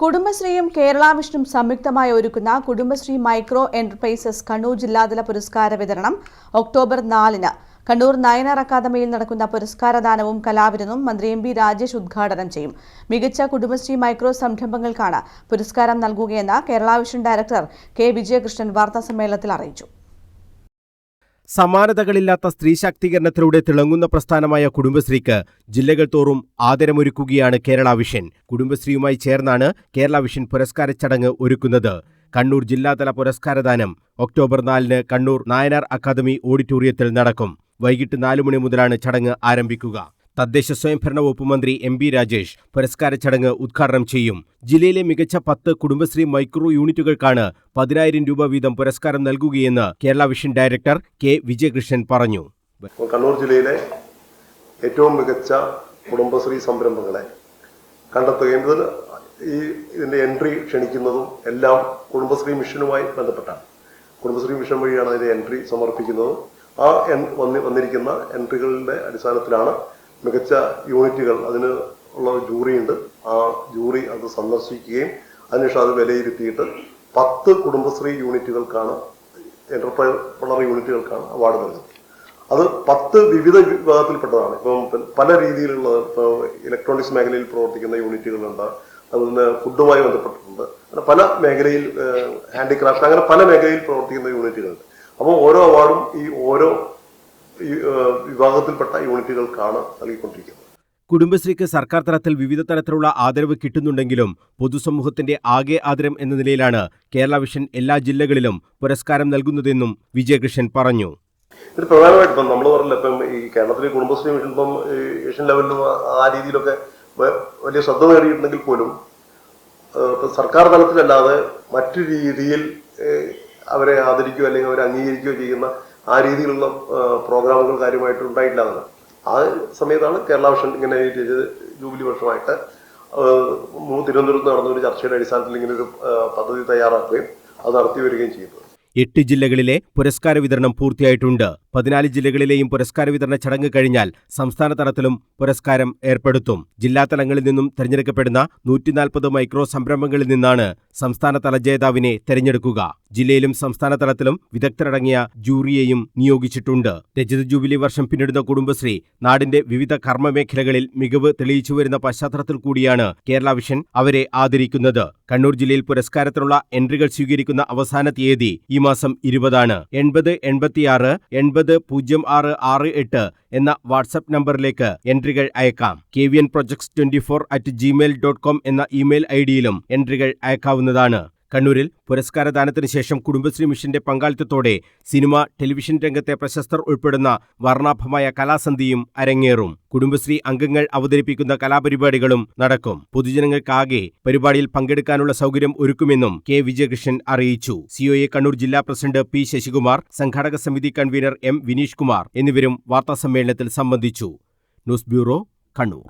കുടുംബശ്രീയും കേരള വിഷനും സംയുക്തമായി ഒരുക്കുന്ന Kudumbashree micro enterprises Kannur ജില്ലാതല പുരസ്കാര വിതരണം ഒക്ടോബർ നാലിന്. കണ്ണൂർ നയനാർ അക്കാദമിയിൽ നടക്കുന്ന പുരസ്കാരദാനവും കലാവിരുന്നും മന്ത്രി എം ബി രാജേഷ് ഉദ്ഘാടനം ചെയ്യും. മികച്ച കുടുംബശ്രീ മൈക്രോ സംരംഭങ്ങൾക്കാണ് പുരസ്കാരം നൽകുകയെന്ന് Kerala vision director K Vijayakrishnan വാർത്താസമ്മേളനത്തിൽ അറിയിച്ചു. സമാനതകളില്ലാത്ത സ്ത്രീ ശാക്തീകരണത്തിലൂടെ തിളങ്ങുന്ന പ്രസ്ഥാനമായ കുടുംബശ്രീക്ക് ജില്ലകൾ തോറും ആദരമൊരുക്കുകയാണ് കേരള വിഷൻ. കുടുംബശ്രീയുമായി ചേർന്നാണ് കേരള വിഷൻ പുരസ്കാര ചടങ്ങ് ഒരുക്കുന്നത്. കണ്ണൂർ ജില്ലാതല പുരസ്കാരദാനം ഒക്ടോബർ നാലിന് കണ്ണൂർ നായനാർ അക്കാദമി ഓഡിറ്റോറിയത്തിൽ നടക്കും. വൈകിട്ട് നാലു മണി മുതലാണ് ചടങ്ങ് ആരംഭിക്കുക. തദ്ദേശ സ്വയംഭരണ വകുപ്പ് മന്ത്രി എം ബി രാജേഷ് പുരസ്കാര ചടങ്ങ് ഉദ്ഘാടനം ചെയ്യും. ജില്ലയിലെ മികച്ച പത്ത് കുടുംബശ്രീ മൈക്രോ യൂണിറ്റുകൾക്കാണ് പതിനായിരം രൂപ വീതം പുരസ്കാരം നൽകുകയെന്ന് Kerala vision director K Vijayakrishnan പറഞ്ഞു. കണ്ണൂർ ജില്ലയിലെ ഏറ്റവും മികച്ച കുടുംബശ്രീ സംരംഭങ്ങളെ കണ്ടെത്തുകയും ഇതിൽ ഈ ഇതിന്റെ എൻട്രി ക്ഷണിക്കുന്നതും എല്ലാം കുടുംബശ്രീ മിഷനുമായി ബന്ധപ്പെട്ടാണ്. കുടുംബശ്രീ മിഷൻ വഴിയാണ് അതിന്റെ എൻട്രി സമർപ്പിക്കുന്നതും. ആ വന്നിരിക്കുന്ന എൻട്രികളുടെ അടിസ്ഥാനത്തിലാണ് മികച്ച യൂണിറ്റുകൾ അതിന് ഉള്ള ഒരു ജൂറി ഉണ്ട് ആ ജൂറി അത് സന്ദർശിക്കുകയും അതിനുശേഷം അത് വിലയിരുത്തിയിട്ട് പത്ത് കുടുംബശ്രീ യൂണിറ്റുകൾക്കാണ് എന്റർപ്രൈനർ യൂണിറ്റുകൾക്കാണ് അവാർഡ് നൽകുന്നത്. അത് പത്ത് വിവിധ വിഭാഗത്തിൽപ്പെട്ടതാണ്. ഇപ്പം പല രീതിയിലുള്ള ഇലക്ട്രോണിക്സ് മേഖലയിൽ പ്രവർത്തിക്കുന്ന യൂണിറ്റുകളുണ്ട്. അതുപോലെ ഫുഡുമായി ബന്ധപ്പെട്ടിട്ടുണ്ട്. അങ്ങനെ പല മേഖലയിൽ ഹാൻഡിക്രാഫ്റ്റ് അങ്ങനെ പല മേഖലയിൽ പ്രവർത്തിക്കുന്ന യൂണിറ്റുകളുണ്ട്. അപ്പോൾ ഓരോ അവാർഡും ഈ ഓരോ വിഭാഗത്തിൽപ്പെട്ട യൂണിറ്റുകൾക്കാണ് നൽകിക്കൊണ്ടിരിക്കുന്നത്. കുടുംബശ്രീക്ക് സർക്കാർ തലത്തിൽ വിവിധ തരത്തിലുള്ള ആദരവ് കിട്ടുന്നുണ്ടെങ്കിലും പൊതുസമൂഹത്തിന്റെ ആകെ ആദരം എന്ന നിലയിലാണ് കേരള വിഷൻ എല്ലാ ജില്ലകളിലും പുരസ്കാരം നൽകുന്നതെന്നും വിജയകൃഷ്ണൻ പറഞ്ഞു. ഇത് പ്രധാനമായിട്ടും ഇപ്പം നമ്മൾ പറഞ്ഞില്ല ഇപ്പം ഈ കേരളത്തിലെ കുടുംബശ്രീ മിഷൻ ഇപ്പം ഏഷ്യൻ ലെവലിലും ആ- രീതിയിലൊക്കെ വലിയ ശ്രദ്ധ നേടിയിട്ടുണ്ടെങ്കിൽ പോലും സർക്കാർ തലത്തിലല്ലാതെ മറ്റു രീതിയിൽ അവരെ ആദരിക്കുകയോ അല്ലെങ്കിൽ അവരെ അംഗീകരിക്കുകയോ ചെയ്യുന്ന ആ രീതിയിലുള്ള പ്രോഗ്രാമുകൾ കാര്യമായിട്ട് ഉണ്ടായിട്ടില്ല ആ സമയത്താണ് കേരള വിഷൻ ഇങ്ങനെ ജൂബിലി വർഷമായിട്ട് തിരുവനന്തപുരത്ത് നടന്ന ഒരു ചർച്ചയുടെ അടിസ്ഥാനത്തിൽ ഇങ്ങനെ ഒരു പദ്ധതി തയ്യാറാക്കുകയും അത് നടത്തി വരികയും ചെയ്തു. എട്ട് ജില്ലകളിലെ പുരസ്കാര വിതരണം പൂർത്തിയായിട്ടുണ്ട്. പതിനാല് ജില്ലകളിലെയും പുരസ്കാര വിതരണ ചടങ്ങ് കഴിഞ്ഞാൽ സംസ്ഥാന തലത്തിലും പുരസ്കാരം ഏർപ്പെടുത്തും. ജില്ലാ തലങ്ങളിൽ നിന്നും തെരഞ്ഞെടുക്കപ്പെടുന്ന നൂറ്റിനാൽപ്പത് മൈക്രോ സംരംഭങ്ങളിൽ നിന്നാണ് സംസ്ഥാന തല ജേതാവിനെ തെരഞ്ഞെടുക്കുക. ജില്ലയിലും സംസ്ഥാന തലത്തിലും വിദഗ്ധരടങ്ങിയ ജൂറിയെയും നിയോഗിച്ചിട്ടുണ്ട്. രജത ജൂബിലി വർഷം പിന്നിടുന്ന കുടുംബശ്രീ നാടിന്റെ വിവിധ കർമ്മമേഖലകളിൽ മികവ് തെളിയിച്ചു വരുന്ന പശ്ചാത്തലത്തിൽ കൂടിയാണ് കേരള വിഷൻ അവരെ ആദരിക്കുന്നത്. കണ്ണൂർ ജില്ലയിൽ പുരസ്കാരത്തിനുള്ള എൻട്രികൾ സ്വീകരിക്കുന്ന അവസാന തീയതി ഈ മാസം ഇരുപതാണ്. എൺപത് എൺപത്തിയാറ് എൺപത് പൂജ്യം ആറ് ആറ് എട്ട് എന്ന വാട്സപ്പ് നമ്പറിലേക്ക് എൻട്രികൾ അയക്കാം. K V N projects twenty four at Gmail dot com എന്ന ഇമെയിൽ ഐ ഡിയിലും എൻട്രികൾ അയക്കാവുന്നതാണ്. കണ്ണൂരിൽ പുരസ്കാരദാനത്തിന് ശേഷം കുടുംബശ്രീ മിഷന്റെ പങ്കാളിത്തത്തോടെ സിനിമ ടെലിവിഷൻ രംഗത്തെ പ്രശസ്തർ ഉൾപ്പെടുന്ന വർണാഭമായ കലാസന്ധിയും അരങ്ങേറും. കുടുംബശ്രീ അംഗങ്ങൾ അവതരിപ്പിക്കുന്ന കലാപരിപാടികളും നടക്കും. പൊതുജനങ്ങൾക്കാകെ പരിപാടിയിൽ പങ്കെടുക്കാനുള്ള സൗകര്യം ഒരുക്കുമെന്നും കെ. വിജയകൃഷ്ണൻ അറിയിച്ചു. സിഒഎ കണ്ണൂർ ജില്ലാ പ്രസിഡന്റ് പി. ശശികുമാർ സംഘാടക സമിതി കൺവീനർ എം. വിനീഷ് കുമാർ എന്നിവരും വാർത്താസമ്മേളനത്തിൽ സംബന്ധിച്ചു. News bureau Kannur.